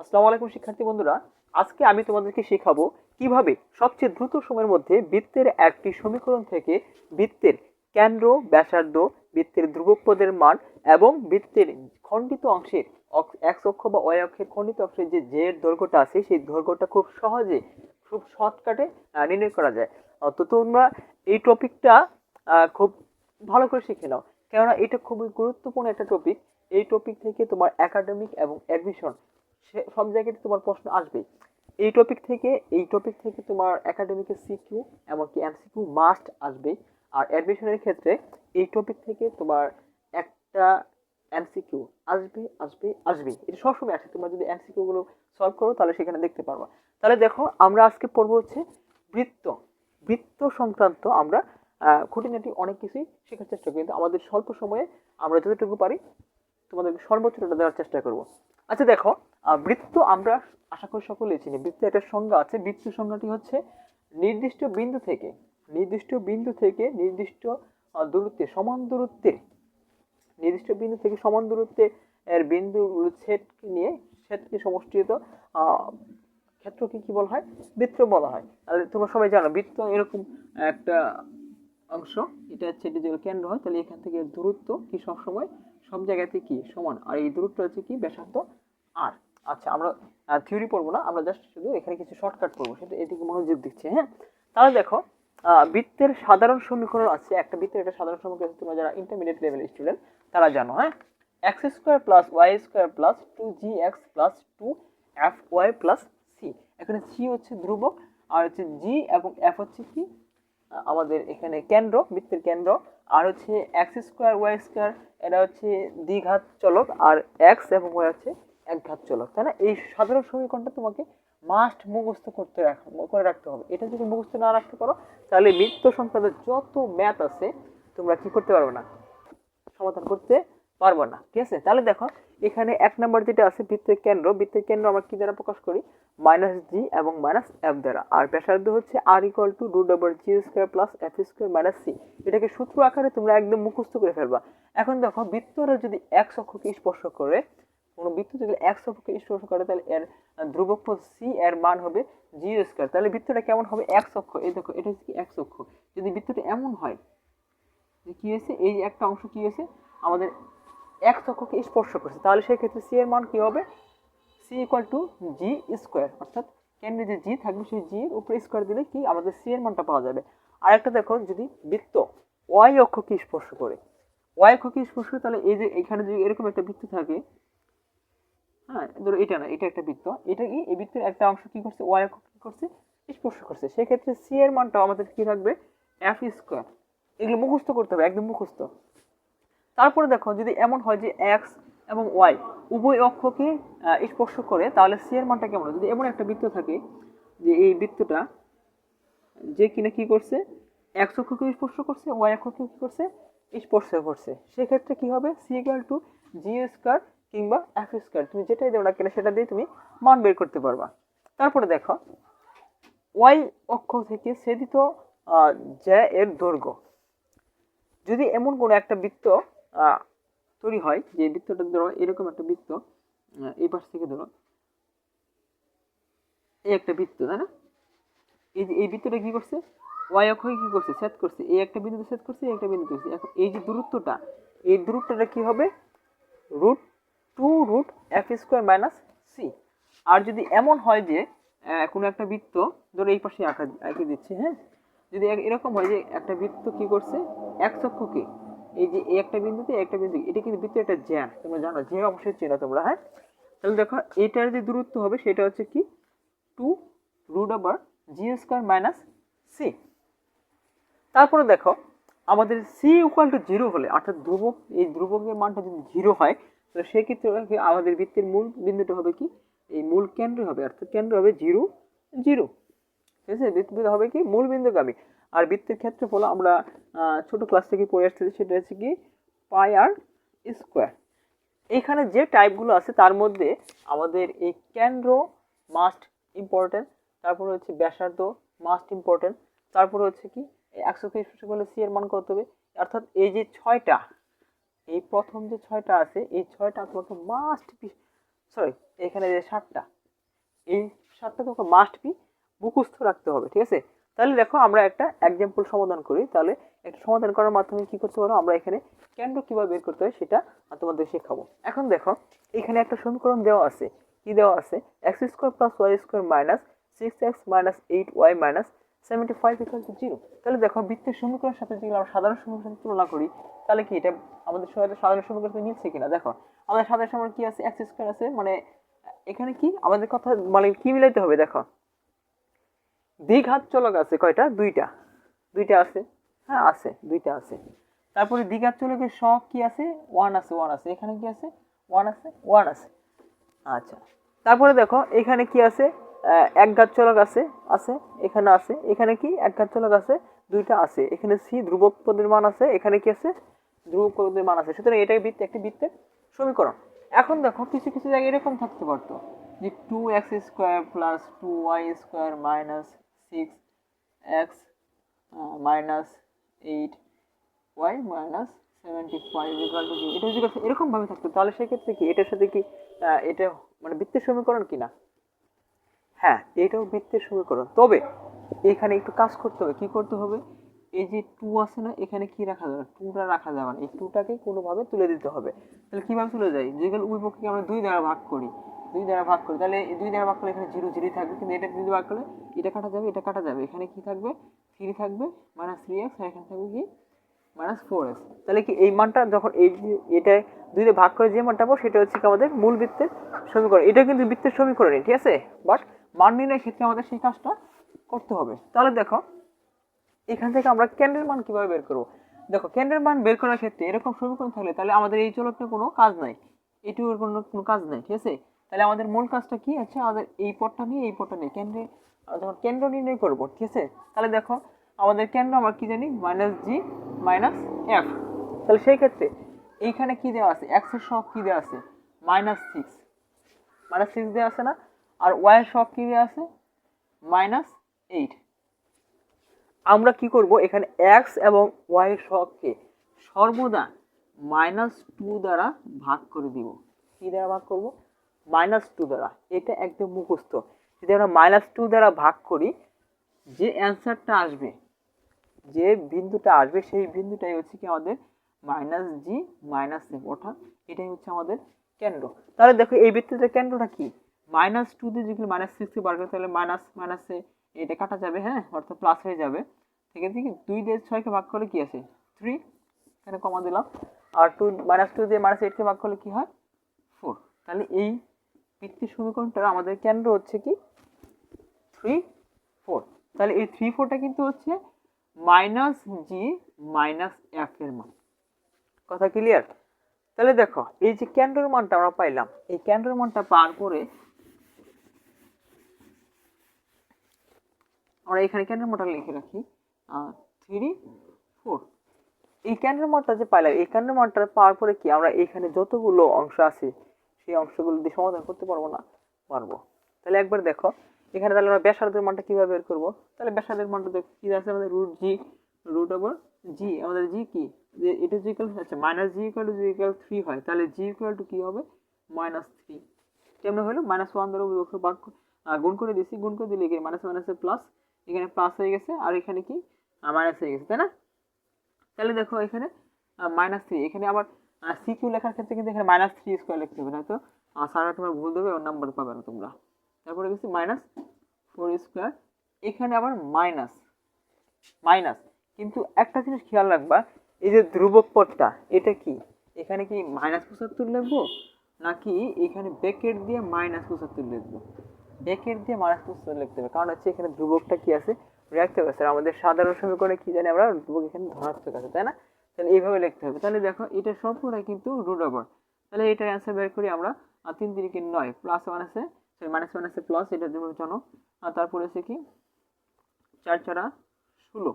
আসসালামু আলাইকুম, শিক্ষার্থী বন্ধুরা। আজকে আমি তোমাদেরকে শেখাবো কীভাবে সবচেয়ে দ্রুত সময়ের মধ্যে বৃত্তের একটি সমীকরণ থেকে বৃত্তের কেন্দ্র, ব্যাসার্ধ, বৃত্তের ধ্রুবক পদের মান এবং বৃত্তের খণ্ডিত অংশের এক্স অক্ষ বা ওয়াই অক্ষের খণ্ডিত অংশের যে যে দৈর্ঘ্যটা আছে, সেই দৈর্ঘ্যটা খুব সহজে, খুব শর্টকাটে নির্ণয় করা যায়। তো তোমরা এই টপিকটা খুব ভালো করে শিখে নাও। কেননা এটা খুবই গুরুত্বপূর্ণ একটা টপিক। এই টপিক থেকে তোমার একাডেমিক এবং অ্যাডমিশন সব জায়গাতে তোমার প্রশ্ন আসবে এই টপিক থেকে, এই টপিক থেকে তোমার একাডেমিকের সিকিউ এমনকি এমসিকিউ মাস্ট আসবে আর অ্যাডমিশনের ক্ষেত্রে এই টপিক থেকে তোমার একটা এমসিকিউ আসবে আসবে আসবে এটা সবসময় আসে তোমরা যদি এমসিকিউ গুলো সলভ করো, তাহলে সেখানে দেখতে পারবা। তাহলে দেখো, আমরা আজকে পড়ব হচ্ছে বৃত্ত। বৃত্ত সংক্রান্ত আমরা খুঁটিনাটি অনেক কিছুই শেখার চেষ্টা করি। কিন্তু আমাদের স্বল্প সময়ে আমরা যতটুকু পারি তোমাদেরকে সর্বোচ্চটা দেওয়ার চেষ্টা করব। আচ্ছা দেখো বৃত্ত আমরা আশা করি সকলেই চিনি। বৃত্তের একটা সংজ্ঞা আছে। বৃত্ত সংজ্ঞাটি হচ্ছে নির্দিষ্ট বিন্দু থেকে, নির্দিষ্ট বিন্দু থেকে নির্দিষ্ট দূরত্বে, সমান দূরত্বের নির্দিষ্ট বিন্দু থেকে সমান দূরত্বে এর বিন্দু ছেদকে নিয়ে ছেদকে সমষ্টিত ক্ষেত্রকে কি বলা হয়? বৃত্ত বলা হয়। তাহলে তোমরা সবাই জানো, বৃত্ত এরকম একটা অংশ, এটা হচ্ছে যদি কেন্দ্র হয়, তাহলে এখান থেকে দূরত্ব কি সবসময়? সব জায়গাতে কি? সমান। আর এই দূরত্ব হচ্ছে কি? ব্যাসার্ধ আর আচ্ছা আমরা থিওরি পড়ব না, আমরা জাস্ট শুধু এখানে কিছু শর্টকাট করব সেটা এদিকে মনোযোগ দিচ্ছে হ্যাঁ? তাহলে দেখো বৃত্তের সাধারণ সমীকরণ আছে, একটা বৃত্তের একটা সাধারণ সমীকরণ তোমরা যারা ইন্টারমিডিয়েট লেভেল স্টুডেন্ট তারা জানো হ্যাঁ? X square plus y square plus two g x plus two f y plus c এখানে সি হচ্ছে ধ্রুবক, আর হচ্ছে জি এবং এফ হচ্ছে কি? আমাদের এখানে কেন্দ্র, বৃত্তের কেন্দ্র, আর হচ্ছে এক্স স্কোয়ার ওয়াই স্কোয়ার এটা হচ্ছে দ্বিঘাত চলক, আর এক্স এবং ওয়াই হচ্ছে একঘাত চলক, তাই না? এই সাধারণ সমীকরণটা তোমাকে মাস্ট মুখস্থ করতে রাখ, করে রাখতে হবে। এটা যদি মুখস্থ না রাখতে পারো, তাহলে মৃত্যু সংক্রান্ত যত ম্যাথ আছে, তোমরা কি করতে পারবে না? সমাধান করতে পারব না। ঠিক আছে? তাহলে দেখো, এখানে এক নাম্বার যেটা আছে, বৃত্তের কেন্দ্র বৃত্তের কেন্দ্র আমরা কি দ্বারা প্রকাশ করি? মাইনাস জি এবং মাইনাস এফ দ্বারা। আর ব্যাসার্ধ হচ্ছে r equal to root over g square plus f square minus c এটাকে সূত্র আকারে তোমরা একদম মুখস্থ করে ফেলবা। এখন দেখো, বৃত্তরা যদি এক অক্ষকে স্পর্শ করে কোনো বৃত্ত যদি এক অক্ষকে স্পর্শ করে, তাহলে এর ধ্রুবক সি এর মান হবে জি স্কোয়ার তাহলে বৃত্তটা কেমন হবে এক অক্ষ? এই দেখো, এটা হচ্ছে এক অক্ষ? যদি বৃত্তটা এমন হয়, যে কি হয়েছে? এই একটা অংশ কি হয়েছে? আমাদের এক অক্ষকে স্পর্শ করছে। তাহলে সেই ক্ষেত্রে সি এর মান কি হবে? C equal to g square অর্থাৎ কেন্দ্রে যে জি থাকবে, সেই জি এর উপরে স্কোয়ার দিলে কি আমাদের সি এর মানটা পাওয়া যাবে। আর একটা দেখো, যদি বৃত্ত ওয়াই অক্ষকে স্পর্শ করে ওয়াই অক্ষকে স্পর্শ করে, তাহলে এই যে এখানে যদি এরকম একটা বৃত্ত থাকে হ্যাঁ ধরো এটা না, এটা একটা বৃত্ত। এটা কি? এই বৃত্তের একটা অংশ কি করছে? ওয়াই অক্ষ কি করছে? স্পর্শ করছে। সেক্ষেত্রে সি এর মানটা আমাদের কি থাকবে? এফ স্কোয়ার এগুলো মুখস্থ করতে হবে, একদম মুখস্থ। তারপরে দেখো, যদি এমন হয় যে এক্স এবং ওয়াই উভয় অক্ষকে স্পর্শ করে, তাহলে সি এর মানটা কেমন? যদি এমন একটা বৃত্ত থাকে যে এই বৃত্তটা যে কিনা কি করছে? এক্স অক্ষকে স্পর্শ করছে ওয়াই অক্ষকে কি করছে? স্পর্শ করছে। সেক্ষেত্রে কি হবে? C equal to g square কিংবা এফ স্কোয়ার তুমি যেটাই দেবো না কেন সেটা দিয়ে তুমি মান বের করতে পারবা। তারপরে দেখো ওয়াই অক্ষ থেকে আহ, জ্যা এর দৈর্ঘ্য। যদি এমন কোনো একটা বৃত্ত তৈরি হয় যে বৃত্তটা ধরো এরকম একটা বৃত্ত এই পাশ থেকে ধরো এই একটা বৃত্ত তাই না? এই যে এই বৃত্তটা কি করছে? ওয়াই অক্ষকে কি করছে? সেট করছে। এই একটা বিন্দুতে সেট করছে এই একটা বিন্দুতে করছে। এখন এই যে দূরত্বটা এই দূরত্বটা কি হবে? Root two root f square minus c. আর যদি এমন হয় যে কোনো একটা বৃত্ত, ধরো এই পাশে আঁকা আঁকে দিচ্ছি হ্যাঁ? যদি এরকম হয় যে একটা বৃত্ত কি করছে? এক চক্ষকে। এই যে এই একটা বিন্দুতে একটা বিন্দু। এটা কিন্তু বৃত্ত একটা জ্যাম, তোমরা জানো, যে অবশ্যই চেনো তোমরা হ্যাঁ? তাহলে দেখো, এটার যে দূরত্ব হবে, সেটা হচ্ছে কি? Two root over g square minus c. তারপরে দেখো, আমাদের সি ইকুয়াল টু জিরো হলে, অর্থাৎ ধ্রুবক, এই ধ্রুবকের মানটা যদি জিরো হয় তাহলে সেক্ষেত্রে আমাদের বৃত্তের মূল বিন্দুটা হবে কি? এই মূল কেন্দ্র হবে, অর্থাৎ কেন্দ্র হবে জিরো জিরো। ঠিক আছে? বৃত্ত হবে কি? মূল বিন্দুগামী। আর বৃত্তের ক্ষেত্রফল আমরা ছোট ক্লাস থেকে পড়ে আসতেছি, সেটা হচ্ছে কি? পাই আর স্কোয়ার এখানে যে টাইপগুলো আছে, তার মধ্যে আমাদের এই কেন্দ্র মাস্ট ইম্পর্টেন্ট তারপর হচ্ছে ব্যাসার্ধ মাস্ট ইম্পর্টেন্ট তারপর হচ্ছে কি? একশো স্পর্শ করলে সি এর মান কত হবে? অর্থাৎ এই যে ছয়টা এই প্রথম যে ছয়টা আছে, এই ছয়টা তোমাকে মাস্ট সরি এখানে যে সাতটা, এই সাতটা তোমাকে মাস্ট বি মুখস্থ রাখতে হবে, ঠিক আছে? তাহলে দেখো আমরা একটা এক্সাম্পল সমাধান করি, তাহলে একটা সমাধান করার মাধ্যমে কি করতে পারো? আমরা এখানে কেন্দ্র কীভাবে বের করতে হয় সেটা তোমাদের শেখাবো। এখন দেখো, এখানে একটা সমীকরণ দেওয়া আছে, কি দেওয়া আছে? X square plus y square minus six x minus eight y minus seventy five equal to zero তাহলে দেখো বৃত্তের সমীকরণের সাথে যদি আমরা সাধারণ সমীকরণের সাথে তুলনা করি, তাহলে কি এটা আমাদের সাথে সাধারণ সমীকরণ মিলছে কিনা? দেখো, আমাদের সাধারণ সমীকরণ কি আছে? এক্স স্কোয়ার আছে। মানে এখানে কি? আমাদের কথা মানে কি মিলাইতে হবে? দেখো, দ্বিঘাত চলক আছে কয়টা? দুইটা। দুইটা আছে। হ্যাঁ আছে। দুইটা আছে। তারপরে দ্বিঘাত চলকের সব কি আছে? ওয়ান আছে ওয়ান আছে। এখানে কি আছে? ওয়ান আছে ওয়ান আছে। আচ্ছা। তারপরে দেখো, এখানে কি আছে? এক ঘাত চলক আছে আছে, এখানে আছে, এখানে কি এক ঘাত চলক আছে, দুইটা আছে। এখানে সি ধ্রুবক পদের মান আছে, এখানে কি আছে? ধ্রুবক পদের মান আছে। সুতরাং এটাই বৃত্ত একটি বৃত্তের সমীকরণ। এখন দেখো, কিছু কিছু জায়গায় এরকম থাকতে পারতো যে two x square plus two y square minus six x minus eight y minus seventy five equal to এটা যদি এরকমভাবে থাকতো, তাহলে সেক্ষেত্রে কি, এটার সাথে কি এটা মানে বৃত্তের সমীকরণ কি না হ্যাঁ এটাও বৃত্তের সমীকরণ। তবে এখানে একটু কাজ করতে হবে। কি করতে হবে? এই যে টু আছে না, এখানে কি রাখা যাবে? টুটা রাখা যাবে না। এই টুটাকে কোনোভাবে তুলে দিতে হবে। তাহলে কীভাবে তুলে যায় যেগুলো পক্ষকে আমরা দুই দ্বারা ভাগ করি। দুই দ্বারা ভাগ করি। তাহলে দুই দ্বারা ভাগ করলে এখানে জিরো জিরো থাকবে। কিন্তু এটা দুই ভাগ করলে এটা কাটা যাবে, এটা কাটা যাবে। এখানে কি থাকবে? থ্রি থাকবে মাইনাস থ্রি এক্স আর এখানে থাকবে কি? মাইনাস ফোর এক্স তাহলে কি এই মানটা যখন এই এটা দুই দিয়ে ভাগ করে যে মানটা পাবো, সেটা হচ্ছে কি আমাদের মূল বৃত্তের সমীকরণ। এটা কিন্তু বৃত্তের সমীকরণই, ঠিক আছে? বাট মান নির্ণয়ের ক্ষেত্রে আমাদের সেই কাজটা করতে হবে। তাহলে দেখো, এখান থেকে আমরা কেন্দ্রের মান কীভাবে বের করব? দেখো, কেন্দ্রের মান বের করার ক্ষেত্রে এরকম সমীকরণ থাকলে তাহলে আমাদের এই চলকটা কোনো কাজ নাই। এটুকুর কোনো কোনো কাজ নাই, ঠিক আছে? তাহলে আমাদের মূল কাজটা কি? আছে আমাদের এই পথটা নিয়ে, এই পথটা নিয়ে কেন্দ্রে যখন কেন্দ্র নির্ণয় করব, ঠিক আছে? তাহলে দেখো, আমাদের কেন্দ্র আমরা কি জানি? মাইনাস জি মাইনাস এফ তাহলে সেই ক্ষেত্রে এইখানে কি দেওয়া আছে? এক্সের সব কি দেওয়া আছে? মাইনাস সিক্স মাইনাস সিক্স দেওয়া আছে না? আর ওয়াই সব কি দেওয়া আছে? মাইনাস এইট আমরা কি করব? এখানে এক্স এবং ওয়াই সহগকে সর্বদা মাইনাস টু দ্বারা ভাগ করে দিব। কি দ্বারা ভাগ করব? মাইনাস টু দ্বারা। এটা একদম মুখস্থ। যদি আমরা মাইনাস টু দ্বারা ভাগ করি, যে অ্যান্সারটা আসবে, যে বিন্দুটা আসবে, সেই বিন্দুটাই হচ্ছে কি আমাদের মাইনাস জি মাইনাস এফ অর্থাৎ এটাই হচ্ছে আমাদের কেন্দ্র। তাহলে দেখো, এই বৃত্তের কেন্দ্রটা কি? মাইনাস টু দিয়ে যদি মাইনাস সিক্সকে বার করি, তাহলে মাইনাস মাইনাসে এটা কাটা যাবে হ্যাঁ? অর্থাৎ প্লাস হয়ে যাবে। সেক্ষেত্রে কি দুই দিয়ে ছয়কে ভাগ করলে কি আছে থ্রি এখানে কমা দিলাম। আর টু মাইনাস টু দিয়ে মাইনাস এইটকে ভাগ করলে কি হয়? ফোর তাহলে এই বৃত্তির সমীকরণটার আমাদের কেন্দ্র হচ্ছে কি? থ্রি ফোর তাহলে এই থ্রি ফোরটা কিন্তু হচ্ছে মাইনাস জি মাইনাস এফ এর মান। কথা ক্লিয়ার তাহলে দেখো, এই যে কেন্দ্রের মানটা আমরা পাইলাম, এই কেন্দ্রের মানটা পার করে আমরা এখানে কেন্দ্রের মানটা লিখে রাখি থ্রি ফোর এই কেন্দ্রের মানটা যে পাইলাম, এই কেন্দ্রের মানটা পাওয়ার পরে কি আমরা এখানে যতগুলো অংশ আছে, সেই অংশগুলো দিয়ে সমাধান করতে পারব না? পারব। তাহলে একবার দেখো, এখানে তাহলে আমরা ব্যাসার্ধের মানটা কীভাবে বের করব? তাহলে ব্যাসার্ধের মানটা দেখো, কি আছে আমাদের root G root over G আমাদের জি কি? যে এটা জি ইকুয়াল আচ্ছা minus G equal to G equal three হয়, তাহলে জি ইকুয়াল টু কী হবে? মাইনাস থ্রি কেমন হলো? মাইনাস ওয়ান বিভক্ত ভাগ গুণ করে দিছি গুণ করে দিলে এখানে মাইনাস মাইনাসে প্লাস এখানে প্লাস হয়ে গেছে, আর এখানে কি? মাইনাস হয়ে গেছে, তাই না? তাহলে দেখো এখানে মাইনাস থ্রি এখানে আবার সি কিউ লেখার ক্ষেত্রে কিন্তু এখানে মাইনাস থ্রি স্কোয়ার লিখতে হবে না তো সারা তোমার ভুল দেবে, ওর নাম্বার পাবে না তোমরা। তারপরে গেছি মাইনাস ফোর স্কোয়ার এখানে আবার মাইনাস মাইনাস কিন্তু একটা জিনিস খেয়াল রাখবা, এই যে ধ্রুবক পদটা, এটা কি? এখানে কি মাইনাস পঁচাত্তর লিখব, নাকি এখানে ব্যাকেট দিয়ে মাইনাস পঁচাত্তর লিখব? ব্যাকেট দিয়ে মাইনাস পঁচাত্তর লিখতে হবে। কারণ হচ্ছে এখানে ধ্রুবকটা কি আছে? ঋণাত্মক আছে। আমাদের সাধারণ সমীকরণে কি জানি আমরা? ধ্রুবক এখানে ধনাত্মক আছে, তাই না? তাহলে এইভাবে লিখতে হবে। তাহলে দেখো, এটা সম্পূর্ণ কিন্তু রুট ওভার তাহলে এটার অ্যান্সার বের করি আমরা। তিন তিরিকে নয় প্লাস ওয়ান আছে সরি মাইনাস ওয়ান আছে প্লাস এটা জন্য জানো আর তারপরে আছে কি? চার চারা ষোলো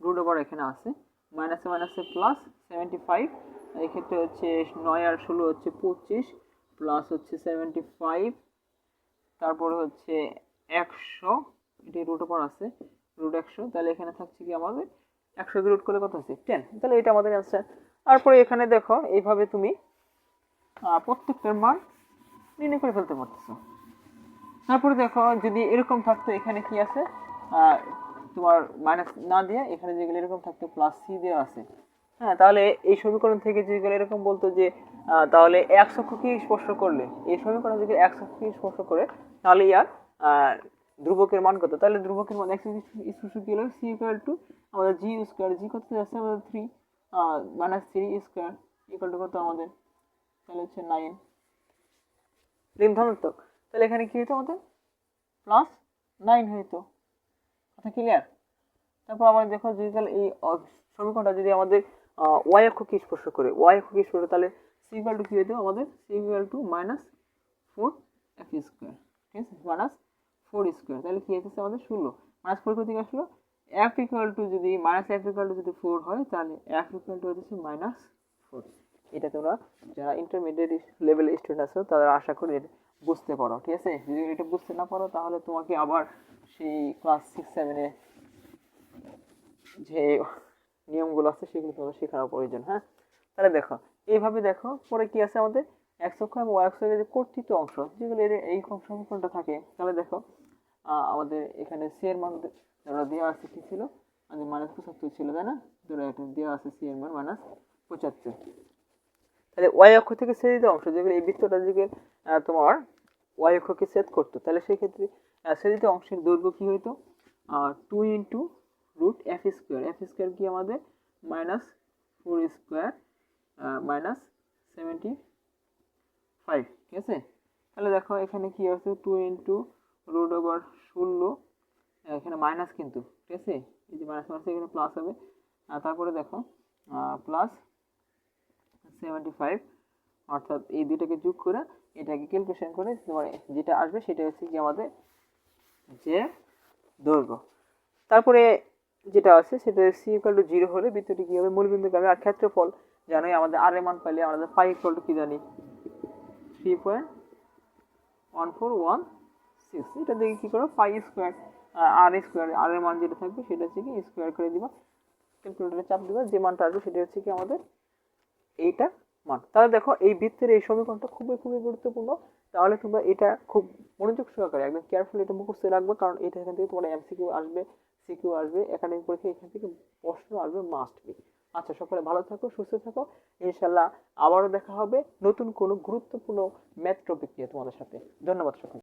রুট ওভার এখানে আছে। মাইনাস ওয়ান আছে প্লাস সেভেন্টি ফাইভ এক্ষেত্রে হচ্ছে নয় আর ষোলো হচ্ছে পঁচিশ প্লাস হচ্ছে সেভেন্টি ফাইভ তারপরে হচ্ছে একশো এটি রুট ওভার আছে রুট একশো, তাহলে এখানে থাকছে কি আমাদের একশো রুট করলে কত হচ্ছে? টেন তাহলে এটা আমাদের অ্যান্সার তারপরে এখানে দেখো, এইভাবে তুমি প্রত্যেকটার মান নির্ণয় করে ফেলতে পারতেছো। তারপরে দেখো, যদি এরকম থাকতো এখানে কি আছে? তোমার মাইনাস না দিয়ে এখানে যেগুলো এরকম থাকতো প্লাস সি দেওয়া আছে। হ্যাঁ তাহলে এই সমীকরণ থেকে যেগুলো এরকম বলতো যে তাহলে এক অক্ষকে স্পর্শ করলে, এই সমীকরণ যদি এক অক্ষকে স্পর্শ করে তাহলে ইয়ার ধ্রুবকের মান কত? তাহলে ধ্রুবকের মান এক্স স্পর্শ কি হলো সি ইকুয়াল টু আমাদের জি স্কোয়ার জি কত যাচ্ছে আমাদের three minus three square equal to কত আমাদের? তাহলে হচ্ছে নাইন ধনাত্মক। তাহলে এখানে কি হতো আমাদের? প্লাস নাইন হইতো। কথা ক্লিয়ার তারপর আবার দেখো যদি তাহলে এই সমীকরণটা যদি আমাদের ওয়াই অক্ষকে স্পর্শ করে ওয়াই অক্ষকে স্পর্শ তাহলে সি ইকুয়াল টু কি হইতো? আমাদের c equal to minus four f square ঠিক আছে? Minus four square. তাহলে কি হইতেছে আমাদের ষোলো মাইনাস ফোর কোথেকে আসলো? এফ ইকুয়াল টু যদি, মাইনাস এফ ইকুয়াল টু যদি ফোর হয়, তাহলে এফ ইকুয়াল টু হচ্ছে মাইনাস ফোর এটা তোমরা যারা ইন্টারমিডিয়েট লেভেলের স্টুডেন্ট আছো তারা আশা করি বুঝতে পারো, ঠিক আছে? যদি এটা বুঝতে না পারো, তাহলে তোমাকে আবার সেই ক্লাস সিক্স সেভেনে যে নিয়মগুলো আছে, সেগুলো তোমাদের শেখানোর প্রয়োজন হ্যাঁ? তাহলে দেখো, এইভাবে দেখো, পরে কি আছে আমাদের? একশো অক্ষ এবং যে কর্তৃত্ব অংশ যেগুলো এর এই সমীকরণটা থাকে তাহলে দেখো আমাদের এখানে সি এর মান ধরো দেওয়া আছে কি ছিল? আমাদের মাইনাস পঁচাত্তর ছিল তাই না? ধরো এটা দেওয়া আছে সি এর মান মাইনাস পঁচাত্তর। তাহলে ওয়াই অক্ষ থেকে ছেদিত অংশ যেগুলো এই বৃত্তটা আহ, তোমার ওয়াই অক্ষকে ছেদ করতো তাহলে সেই ক্ষেত্রে আহ, ছেদিত অংশের দৈর্ঘ্য কি হইতো? Two into root f square f square কি আমাদের? Minus four square minus seventy five ঠিক আছে? তাহলে দেখো এখানে কি আছে? টু ইন্টু রুট ওভার ষোলো এখানে মাইনাস কিন্তু, ঠিক আছে? এই যে মাইনাস মাইনাস এখানে প্লাস হবে। আর তারপরে দেখো প্লাস সেভেন্টি ফাইভ অর্থাৎ এই দুইটাকে যোগ করে এটাকে ক্যালকুলেশন করে তোমার যেটা আসবে সেটা হচ্ছে কি আমাদের যে দৈর্ঘ্য। তারপরে যেটা আছে সেটা সি ইকুয়াল টু জিরো হলে বৃত্তটি কী হবে? মূলবিন্দুগামী আর ক্ষেত্রফল জানোই। আমাদের আর এর মান পাইলে আমাদের ফাইভ ইকুয়াল টু কী জানি? Three point one four one six এটা দেখে কী করো? Five square r square r এর মান যেটা থাকবে সেটা হচ্ছে কি স্কোয়ার করে দিবা। ক্যালকুলেটারে চাপ দিবা, যে মানটা আসবে সেটা হচ্ছে কি আমাদের এইটা মান। তাহলে দেখো, এই বৃত্তের এই সমীকরণটা খুবই খুবই গুরুত্বপূর্ণ। তাহলে তোমরা এটা খুব মনোযোগ সহকারে একদম কেয়ারফুল এটা মুখস্থ রাখবে, কারণ এটা এখান থেকে তোমার এমসিকিউ আসবে সিকিউ আসবে একাডেমিক পরীক্ষা এখান থেকে প্রশ্ন আসবে মাস্ট বি আচ্ছা সকলে ভালো থাকো, সুস্থ থাকো। ইনশাল্লাহ আবারও দেখা হবে নতুন কোনো গুরুত্বপূর্ণ ম্যাথ টপিক নিয়ে তোমাদের সাথে। ধন্যবাদ সকল